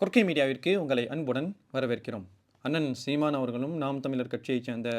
கொற்கை மீடியாவிற்கு உங்களை அன்புடன் வரவேற்கிறோம். அண்ணன் சீமான் அவர்களும் நாம் தமிழர் கட்சியைச் சேர்ந்த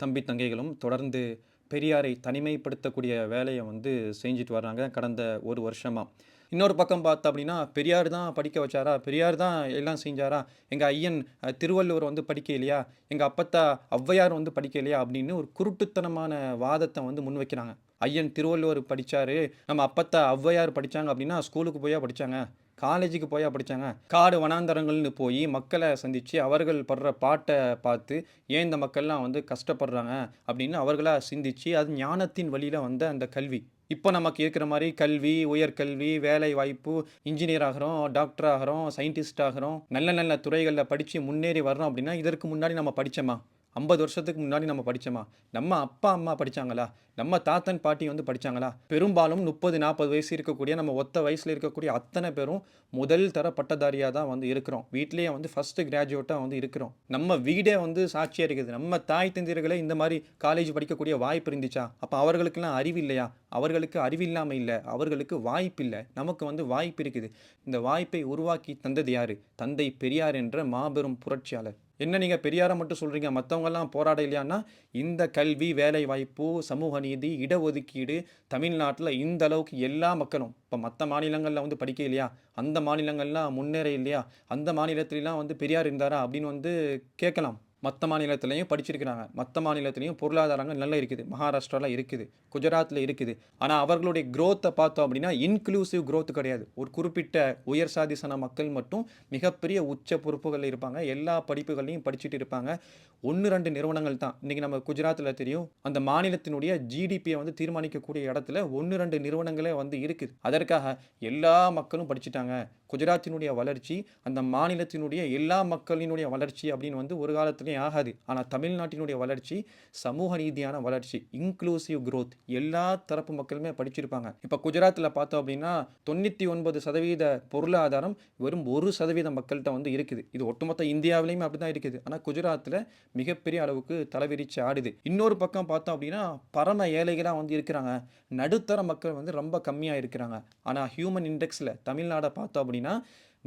தம்பி தங்கைகளும் தொடர்ந்து பெரியாரை தனிமைப்படுத்தக்கூடிய வேலையை வந்து செஞ்சுட்டு வர்றாங்க கடந்த ஒரு வருஷமாக இன்னொரு பக்கம் பார்த்தா அப்படின்னா பெரியார் தான் படிக்க வச்சாரா? பெரியார் தான் எல்லாம் செஞ்சாரா? எங்கள் ஐயன் திருவள்ளுவர் வந்து படிக்க இல்லையா? எங்கள் அப்பத்தா ஔவையார் வந்து படிக்க இல்லையா? அப்படின்னு ஒரு குருட்டுத்தனமான வாதத்தை வந்து முன்வைக்கிறாங்க. ஐயன் திருவள்ளுவர் படித்தார் நம்ம அப்பத்தா ஔவையார் படித்தாங்க அப்படின்னா ஸ்கூலுக்கு போயா படிச்சாங்க? காலேஜுக்கு போயா படித்தாங்க காடு வனாந்தரங்கள்னு போய் மக்களை சந்தித்து அவர்கள் படுற பாட்டை பார்த்து ஏன் இந்த மக்கள்லாம் வந்து கஷ்டப்படுறாங்க? அப்படின்னு அவர்களாக சிந்திச்சு அது ஞானத்தின் வழியில் வந்த அந்த கல்வி. இப்போ நமக்கு இருக்கிற மாதிரி கல்வி உயர்கல்வி வேலை வாய்ப்பு இன்ஜினியர் ஆகிறோம் டாக்டர் ஆகிறோம் சயின்டிஸ்ட் ஆகிறோம் நல்ல நல்ல துறைகளில் படித்து முன்னேறி வர்றோம் அப்படின்னா இதற்கு முன்னாடி நம்ம படித்தோமா ஐம்பது வருஷத்துக்கு முன்னாடி நம்ம படித்தோமா நம்ம அப்பா அம்மா படிச்சாங்களா? நம்ம தாத்தன் பாட்டி வந்து படிச்சாங்களா? பெரும்பாலும் முப்பது நாற்பது வயசு இருக்கக்கூடிய நம்ம ஒத்த வயசில் இருக்கக்கூடிய அத்தனை பேரும் முதல் தர பட்டதாரியாக தான் வந்து இருக்கிறோம். வீட்லேயே வந்து ஃபஸ்ட்டு கிராஜுவேட்டாக வந்து இருக்கிறோம். நம்ம வீடே வந்து சாட்சியாக இருக்குது நம்ம தாய் தந்தையர்களே இந்த மாதிரி காலேஜ் படிக்கக்கூடிய வாய்ப்பு இருந்துச்சா? அப்போ அவர்களுக்கெல்லாம் அறிவு இல்லையா? அவர்களுக்கு அறிவில்லாமல் இல்லை. அவர்களுக்கு வாய்ப்பு இல்லை. நமக்கு வந்து வாய்ப்பு இருக்குது. இந்த வாய்ப்பை உருவாக்கி தந்தது யார்? தந்தை பெரியார் என்ற மாபெரும் புரட்சியாளர். என்ன நீங்கள் பெரியாரை மட்டும் சொல்கிறீங்க மற்றவங்கெல்லாம் போராட இல்லையான்னா இந்த கல்வி வேலைவாய்ப்பு சமூக நீதி இடஒதுக்கீடு தமிழ்நாட்டில் இந்த அளவுக்கு எல்லா மக்களும் இப்போ மற்ற மாநிலங்களில் வந்து படிக்க இல்லையா? அந்த மாநிலங்கள்லாம் முன்னேற இல்லையா? அந்த மாநிலத்திலலாம் வந்து பெரியார் இருந்தாரா? அப்படின்னு வந்து கேட்கலாம். மற்ற மாநிலத்திலையும் படிச்சிருக்கிறாங்க. மற்ற மாநிலத்திலையும் பொருளாதாரங்கள் நல்லா இருக்குது. மகாராஷ்டிராவில் இருக்குது. குஜராத்தில் இருக்குது. ஆனால் அவர்களுடைய க்ரோத்தை பார்த்தோம் அப்படின்னா இன்க்ளூசிவ் க்ரோத் கிடையாது. ஒரு குறிப்பிட்ட உயர் சாதிசன மக்கள் மட்டும் மிகப்பெரிய உச்ச பொறுப்புகளில் இருப்பாங்க. எல்லா படிப்புகளையும் படிச்சுட்டு இருப்பாங்க. ஒன்று ரெண்டு நிறுவனங்கள் தான். இன்றைக்கி நம்ம குஜராத்தில் தெரியும். அந்த மாநிலத்தினுடைய ஜிடிபியை வந்து தீர்மானிக்கக்கூடிய இடத்துல ஒன்று ரெண்டு நிறுவனங்களே வந்து இருக்குது அதற்காக எல்லா மக்களும் படிச்சுட்டாங்க. குஜராத்தினுடைய வளர்ச்சி அந்த மாநிலத்தினுடைய எல்லா மக்களினுடைய வளர்ச்சி அப்படின்னு வந்து ஒரு காலத்துலேயும் ஆகாது. ஆனால் தமிழ்நாட்டினுடைய வளர்ச்சி சமூக ரீதியான வளர்ச்சி இன்க்ளூசிவ் க்ரோத் எல்லா தரப்பு மக்களுமே படிச்சிருப்பாங்க. இப்போ குஜராத்தில் பார்த்தோம் அப்படின்னா தொண்ணூற்றி ஒன்பது சதவீத பொருளாதாரம் வெறும் ஒரு சதவீத மக்கள்கிட்ட வந்து இருக்குது. இது ஒட்டுமொத்த இந்தியாவிலையுமே அப்படி தான் இருக்குது. ஆனால் குஜராத்தில் மிகப்பெரிய அளவுக்கு தலைவிரிச்சு ஆடுது. இன்னொரு பக்கம் பார்த்தோம் அப்படின்னா பரம ஏழைகளாக வந்து இருக்கிறாங்க. நடுத்தர மக்கள் வந்து ரொம்ப கம்மியாக இருக்கிறாங்க. ஆனால் ஹியூமன் இண்டெக்ஸில் தமிழ்நாடை பார்த்தோம் அப்படின்னா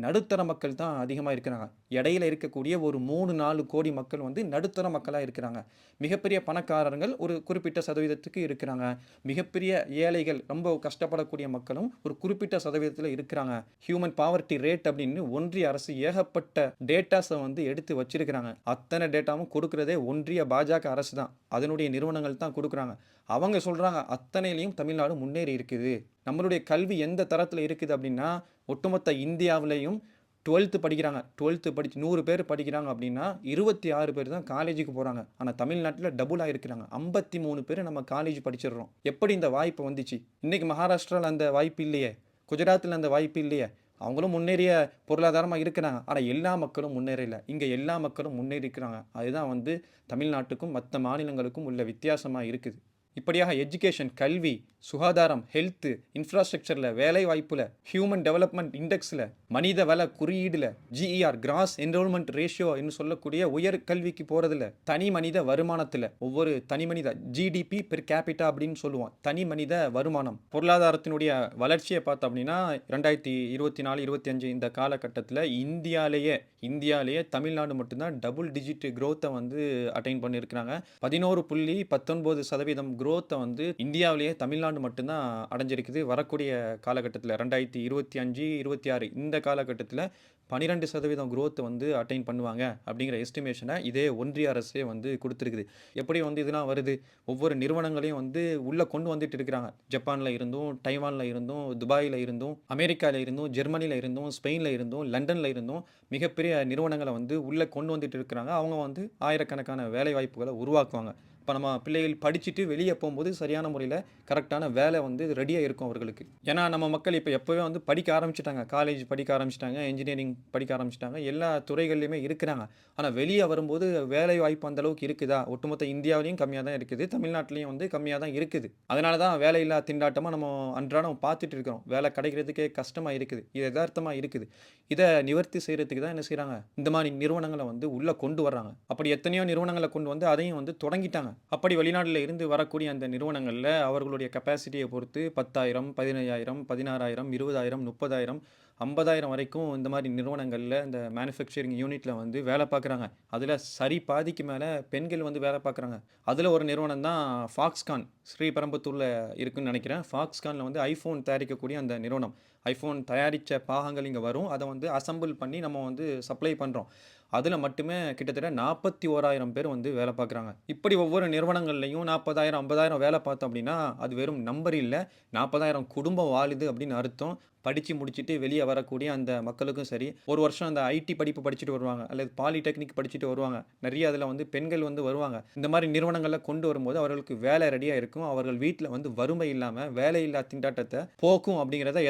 நடுத்தர மக்கள் தான் அதிகமாக இருக்கிறாங்க. இடையில இருக்கக்கூடிய ஒரு மூணு நாலு கோடி மக்கள் வந்து நடுத்தர மக்களாக இருக்கிறாங்க. மிகப்பெரிய பணக்காரர்கள் ஒரு குறிப்பிட்ட சதவீதத்துக்கு இருக்கிறாங்க. மிகப்பெரிய ஏழைகள் ரொம்ப கஷ்டப்படக்கூடிய மக்களும் ஒரு குறிப்பிட்ட சதவீதத்தில் இருக்கிறாங்க. ஹியூமன் பாவர்ட்டி ரேட் அப்படின்னு ஒன்றிய அரசு ஏகப்பட்ட டேட்டாஸை வந்து எடுத்து வச்சிருக்கிறாங்க. அத்தனை டேட்டாவும் கொடுக்குறதே ஒன்றிய பாஜக அரசு தான். அதனுடைய நிறுவனங்கள் தான் கொடுக்குறாங்க. அவங்க சொல்கிறாங்க அத்தனையிலையும் தமிழ்நாடு முன்னேறி இருக்குது. நம்மளுடைய கல்வி எந்த தரத்தில் இருக்குது அப்படின்னா ஒட்டுமொத்த இந்தியாவிலையும் டுவெல்த்து படிக்கிறாங்க. டுவெல்த்து படிச்சு நூறு பேர் படிக்கிறாங்க அப்படின்னா இருபத்தி ஆறு பேர் தான் காலேஜுக்கு போகிறாங்க ஆனால் தமிழ்நாட்டில் டபுளாக இருக்கிறாங்க ஐம்பத்தி மூணு பேர் நம்ம காலேஜ் படிச்சிடுறோம். எப்படி இந்த வாய்ப்பு வந்துச்சு? இன்றைக்கி மகாராஷ்டிராவில் அந்த வாய்ப்பு இல்லையே. குஜராத்தில் அந்த வாய்ப்பு இல்லையே. அவங்களும் முன்னேறிய பொருளாதாரமாக இருக்கிறாங்க. ஆனால் எல்லா மக்களும் முன்னேறல. இங்கே எல்லா மக்களும் முன்னேறி இருக்கிறாங்க அதுதான் வந்து தமிழ்நாட்டுக்கும் மற்ற மாநிலங்களுக்கும் உள்ள வித்தியாசமாக இருக்குது. இப்படியாக எஜுகேஷன் கல்வி சுகாதாரம் ஹெல்த்து இன்ஃப்ராஸ்ட்ரக்சரில் வேலை வாய்ப்பில் ஹியூமன் டெவலப்மெண்ட் இண்டெக்ஸில் மனித வள குறியீடில் ஜிஇஆர் கிராஸ் என்ரோல்மெண்ட் ரேஷியோ என்று சொல்லக்கூடிய உயர் கல்விக்கு போகிறதுல தனி மனித வருமானத்தில் ஒவ்வொரு தனி மனித ஜிடிபி பெர் கேபிட்டா அப்படின்னு சொல்லுவோம். தனி மனித வருமானம். பொருளாதாரத்தினுடைய வளர்ச்சியை பார்த்தோம் அப்படின்னா ரெண்டாயிரத்தி இருபத்தி நாலு இருபத்தி அஞ்சு இந்த காலகட்டத்தில் இந்தியாலேயே இந்தியாலேயே தமிழ்நாடு மட்டும்தான் டபுள் டிஜிட் க்ரோத்தை வந்து அட்டைன் பண்ணியிருக்கிறாங்க பதினோரு புள்ளி பத்தொன்பது சதவீதம் குரோத்தை வந்து இந்தியாவிலேயே தமிழ்நாடு மட்டும்தான் அடைஞ்சிருக்குது. வரக்கூடிய காலகட்டத்தில் ரெண்டாயிரத்தி இருபத்தி அஞ்சு இருபத்தி ஆறு இந்த காலகட்டத்தில் பன்னிரெண்டு சதவீதம் குரோத் வந்து அட்டைன் பண்ணுவாங்க அப்படிங்கிற எஸ்டிமேஷனை இதே ஒன்றிய அரசே வந்து கொடுத்துருக்குது. எப்படி வந்து இதெல்லாம் வருது? ஒவ்வொரு நிறுவனங்களையும் வந்து உள்ளே கொண்டு வந்துட்டு இருக்கிறாங்க. ஜப்பானில் இருந்தும் டைவானில் இருந்தும் துபாயில் இருந்தும் அமெரிக்காவில் இருந்தும் ஜெர்மனியில் இருந்தும் ஸ்பெயினில் இருந்தும் லண்டனில் இருந்தும் மிகப்பெரிய நிறுவனங்களை வந்து உள்ளே கொண்டு வந்துட்டு இருக்கிறாங்க. அவங்க வந்து ஆயிரக்கணக்கான வேலை வாய்ப்புகளை உருவாக்குவாங்க. இப்போ நம்ம பிள்ளைகள் படிச்சுட்டு வெளியே போகும்போது சரியான முறையில் கரெக்டான வேலை வந்து ரெடியாக இருக்கும் அவர்களுக்கு. ஏன்னா நம்ம மக்கள் இப்போ எப்போவே வந்து படிக்க ஆரம்பிச்சிட்டாங்க. காலேஜ் படிக்க ஆரம்பிச்சிட்டாங்க. இன்ஜினியரிங் படிக்க ஆரம்பிச்சிட்டாங்க. எல்லா துறைகள்லையுமே இருக்கிறாங்க. ஆனால் வெளியே வரும்போது வேலை வாய்ப்பு அந்த அளவுக்கு இருக்குதா? ஒட்டுமொத்த இந்தியாவிலையும் கம்மியாக தான் இருக்குது. தமிழ்நாட்டிலையும் வந்து கம்மியாக தான் இருக்குது. அதனால தான் வேலையில்லா திண்டாட்டமாக நம்ம அன்றாடம் பார்த்துட்டு இருக்கிறோம். வேலை கிடைக்கிறதுக்கே கஷ்டமாக இருக்குது. இது யதார்த்தமாக இருக்குது. இதை நிவர்த்தி செய்கிறதுக்கு தான் என்ன செய்கிறாங்க இந்த மாதிரி நிறுவனங்களை வந்து உள்ளே கொண்டு வர்றாங்க. அப்படி எத்தனையோ நிறுவனங்களை கொண்டு வந்து அதையும் வந்து தொடங்கிட்டாங்க. அப்படி வெளிநாட்டில் இருந்து வரக்கூடிய அந்த நிறுவனங்களில் அவர்களுடைய கெப்பாசிட்டியை பொறுத்து பத்தாயிரம் பதினையாயிரம் பதினாறாயிரம் இருபதாயிரம் முப்பதாயிரம் 50,000 வரைக்கும் இந்த மாதிரி நிறுவனங்களில் இந்த மேனுஃபேக்சரிங் யூனிட்டில் வந்து வேலை பார்க்குறாங்க. அதில் சரி பாதிக்கு மேலே பெண்கள் வந்து வேலை பார்க்குறாங்க. அதில் ஒரு நிறுவனம் தான் ஃபாக்ஸ்கான் ஸ்ரீபெரம்பத்தூரில் இருக்குன்னு நினைக்கிறேன் ஃபாக்ஸ்கானில் வந்து ஐஃபோன் தயாரிக்கக்கூடிய அந்த நிறுவனம். ஐஃபோன் தயாரித்த பாகங்கள் இங்கே வரும். அதை வந்து அசெம்பிள் பண்ணி நம்ம வந்து சப்ளை பண்ணுறோம் அதில் மட்டுமே கிட்டத்தட்ட 41,000 பேர் வந்து வேலை பார்க்குறாங்க. இப்படி ஒவ்வொரு நிறுவனங்கள்லையும் நாற்பதாயிரம் ஐம்பதாயிரம் வேலை பார்த்தோம் அப்படின்னா, அது வெறும் நம்பர் இல்லை நாற்பதாயிரம் குடும்பம் வாழுது அப்படின்னு அர்த்தம். படித்து முடிச்சுட்டு வெளியே வரக்கூடிய அந்த மக்களுக்கும் சரி, ஒரு வருஷம் அந்த ஐடி படிப்பு படிச்சுட்டு வருவாங்க. அல்லது பாலிடெக்னிக் படிச்சுட்டு வருவாங்க. நிறைய அதில் வந்து பெண்கள் வந்து வருவாங்க. இந்த மாதிரி நிறுவனங்களில் கொண்டு வரும்போது அவர்களுக்கு வேலை ரெடியாக இருக்கும். அவர்கள் வீட்டில் வந்து வறுமை இல்லாமல் வேலை வேலையில்லா திண்டாட்டத்தை போக்கும் அப்படிங்கிறத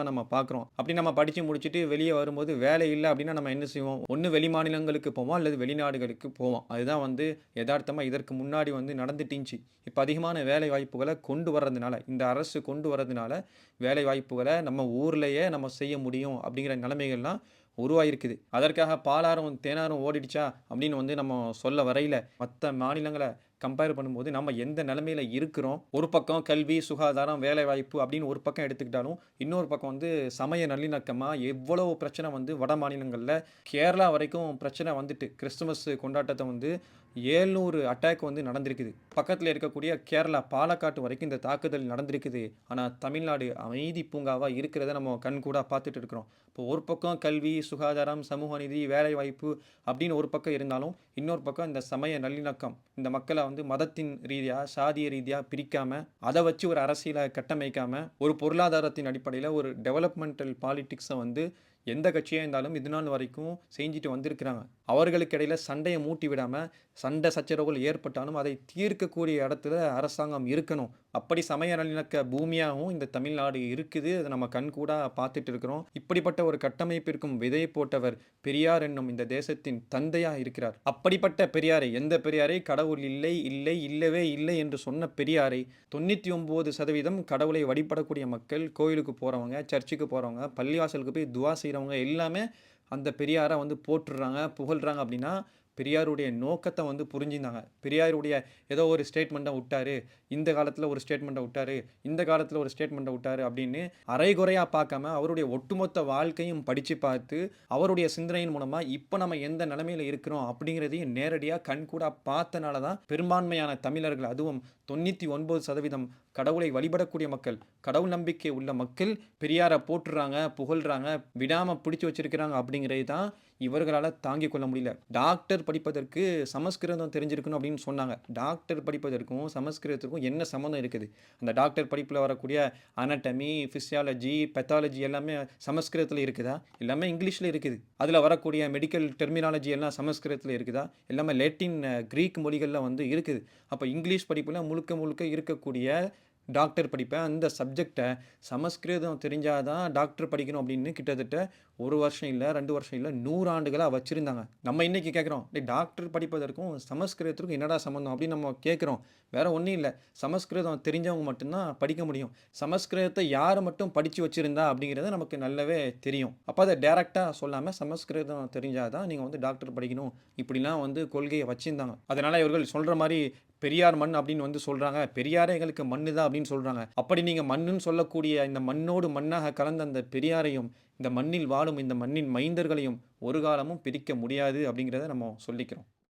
அதிகமாக நம்ம பார்க்குறோம். அப்படி நம்ம படித்து முடிச்சுட்டு வெளியே வரும்போது வேலை இல்லை அப்படின்னா நம்ம என்ன செய்வோம்? ஒன்று வெளி மாநிலங்களுக்கு போவோம் அல்லது வெளிநாடுகளுக்கு போவோம். அதுதான் வந்து யதார்த்தமாக இதற்கு முன்னாடி வந்து நடந்துட்டுச்சு இப்போ அதிகமான வேலை வாய்ப்புகளை கொண்டு வர்றதுனால, இந்த அரசு கொண்டு வர்றதுனால வேலை வாய்ப்புகளை நம்ம ஊர்லேயே நம்ம செய்ய முடியும் அப்படிங்கிற நிலைமைகள்லாம் உருவாயிருக்குது அதற்காக பாலாறும், தேனாறும் ஓடிடுச்சா அப்படின்னு வந்து நம்ம சொல்ல வரையில, மற்ற மாநிலங்களை கம்பேர் பண்ணும்போது நம்ம எந்த நிலமையில இருக்கிறோம். ஒரு பக்கம் கல்வி, சுகாதாரம், வேலைவாய்ப்பு அப்படின்னு ஒரு பக்கம் எடுத்துக்கிட்டாலும், இன்னொரு பக்கம் வந்து சமய நல்லிணக்கமாக எவ்வளவு பிரச்சனை வந்து வட மாநிலங்களில் கேரளா வரைக்கும் பிரச்சனை வந்துட்டு. கிறிஸ்துமஸ் கொண்டாட்டத்தை வந்து 700 அட்டாக் வந்து நடந்திருக்குது. பக்கத்தில் இருக்கக்கூடிய கேரளா, பாலக்காட்டு வரைக்கும் இந்த தாக்குதல் நடந்திருக்குது. ஆனால் தமிழ்நாடு அமைதி பூங்காவாக இருக்கிறத நம்ம கண்கூடாக பார்த்துட்டு இருக்கிறோம். இப்போ ஒரு பக்கம் கல்வி, சுகாதாரம், சமூக நிதி வேலைவாய்ப்பு அப்படின்னு ஒரு பக்கம் இருந்தாலும், இன்னொரு பக்கம் இந்த சமய நல்லிணக்கம். இந்த மக்களை வந்து மதத்தின் ரீதியாக சாதிய ரீதியாக பிரிக்காமல் அதை வச்சு ஒரு அரசியலை கட்டமைக்காமல் ஒரு பொருளாதாரத்தின் அடிப்படையில் ஒரு டெவலப்மெண்டல் பாலிட்டிக்ஸை வந்து எந்த கட்சியாக இருந்தாலும் இதுநாள் வரைக்கும் செஞ்சுட்டு வந்திருக்கிறாங்க. அவர்களுக்கு இடையில் சண்டையை மூட்டி விடாமல் சண்டை சச்சரவுகள் ஏற்பட்டாலும் அதை தீர்க்கக்கூடிய இடத்துல அரசாங்கம் இருக்கணும். அப்படி சமய நல்லிணக்க பூமியாகவும் இந்த தமிழ்நாடு இருக்குது. அதை நம்ம கண்கூடாக பார்த்துட்டு இருக்கிறோம். இப்படிப்பட்ட ஒரு கட்டமைப்பிற்கும் விதை போட்டவர் பெரியார் என்னும் இந்த தேசத்தின் தந்தையாக இருக்கிறார். அப்படிப்பட்ட பெரியாரை, எந்த பெரியாரை கடவுள் இல்லை, இல்லை, இல்லவே இல்லை என்று சொன்ன பெரியாரை 99% கடவுளை வழிபடக்கூடிய மக்கள், கோயிலுக்கு போகிறவங்க சர்ச்சுக்கு போகிறவங்க பள்ளிவாசலுக்கு போய் துவா செய்கிறவங்க எல்லாமே அந்த பெரியாரை வந்து போட்டுடுறாங்க புகழ்கிறாங்க அப்படின்னா, பெரியாருடைய நோக்கத்தை வந்து புரிஞ்சிருந்தாங்க. பெரியாருடைய ஏதோ ஒரு ஸ்டேட்மெண்ட்டை விட்டாரு. இந்த காலத்தில் ஒரு ஸ்டேட்மெண்ட்டை விட்டாரு. இந்த காலத்தில் ஒரு ஸ்டேட்மெண்ட்டை விட்டாரு அப்படின்னு அரைகுறையாக பார்க்காம, அவருடைய ஒட்டுமொத்த வாழ்க்கையும் படித்து பார்த்து, அவருடைய சிந்தனையின் மூலமாக இப்போ நம்ம எந்த நிலமையில் இருக்கிறோம் அப்படிங்கிறதையும் நேரடியாக கண்கூடாக பார்த்தனால தான் பெரும்பான்மையான தமிழர்கள், அதுவும் 99% கடவுளை வழிபடக்கூடிய மக்கள், கடவுள் நம்பிக்கை உள்ள மக்கள் பெரியாரை போற்றுறாங்க, புகழ்றாங்க, விடாமல் பிடிச்சி வச்சிருக்கிறாங்க அப்படிங்கிறது தான் இவர்களால் தாங்கிக் கொள்ள முடியல. டாக்டர் படிப்பதற்கு சமஸ்கிருதம் தெரிஞ்சிருக்கணும் அப்படின்னு சொன்னாங்க. டாக்டர் படிப்பதற்கும், சமஸ்கிருதத்திற்கும் என்ன சம்மந்தம் இருக்குது? அந்த டாக்டர் படிப்பில் வரக்கூடிய அனட்டமி ஃபிசியாலஜி பெத்தாலஜி எல்லாமே சமஸ்கிருதத்தில் இருக்குதா? எல்லாமே இங்கிலீஷில் இருக்குது. அதில் வரக்கூடிய மெடிக்கல் டெர்மினாலஜி எல்லாம் சமஸ்கிருதத்தில் இருக்குதா? எல்லாமே லேட்டின், கிரீக் மொழிகளில் வந்து இருக்குது. அப்போ இங்கிலீஷ் படிப்பில் முழுக்க முழுக்க இருக்கக்கூடிய டாக்டர் படிப்பேன். அந்த சப்ஜெக்டை சமஸ்கிருதம் தெரிஞ்சால் தான் டாக்டர் படிக்கணும் அப்படின்னு கிட்டத்தட்ட ஒரு வருஷம் இல்லை ரெண்டு வருஷம் இல்லை நூறு ஆண்டுகளாக வச்சுருந்தாங்க நம்ம இன்றைக்கி கேட்குறோம் டேய் டாக்டர் படிப்பதற்கும், சமஸ்கிருதத்திற்கும் என்னடா சம்மந்தம் அப்படின்னு நம்ம கேட்குறோம் வேறு ஒன்றும் இல்லை சமஸ்கிருதம் தெரிஞ்சவங்க மட்டும்தான் படிக்க முடியும். சமஸ்கிருதத்தை யார் மட்டும் படித்து வச்சுருந்தா அப்படிங்கிறது நமக்கு நல்லாவே தெரியும். அப்போ அதை டேரெக்டாக சொல்லாமல் சமஸ்கிருதம் தெரிஞ்சால் தான் நீங்கள் வந்து டாக்டர் படிக்கணும். இப்படிலாம் வந்து கொள்கையை வச்சுருந்தாங்க அதனால் இவர்கள் சொல்கிற மாதிரி பெரியார் மண் அப்படின்னு வந்து சொல்கிறாங்க பெரியாரே எங்களுக்கு மண்ணு தான் அப்படின்னு சொல்கிறாங்க அப்படி நீங்கள் மண்ணுன்னு சொல்லக்கூடிய இந்த மண்ணோடு மண்ணாக கலந்த அந்த பெரியாரையும், இந்த மண்ணில் வாழும் இந்த மண்ணின் மைந்தர்களையும் ஒரு காலமும் பிரிக்க முடியாது அப்படிங்கிறத நம்ம சொல்லிக்கிறோம்.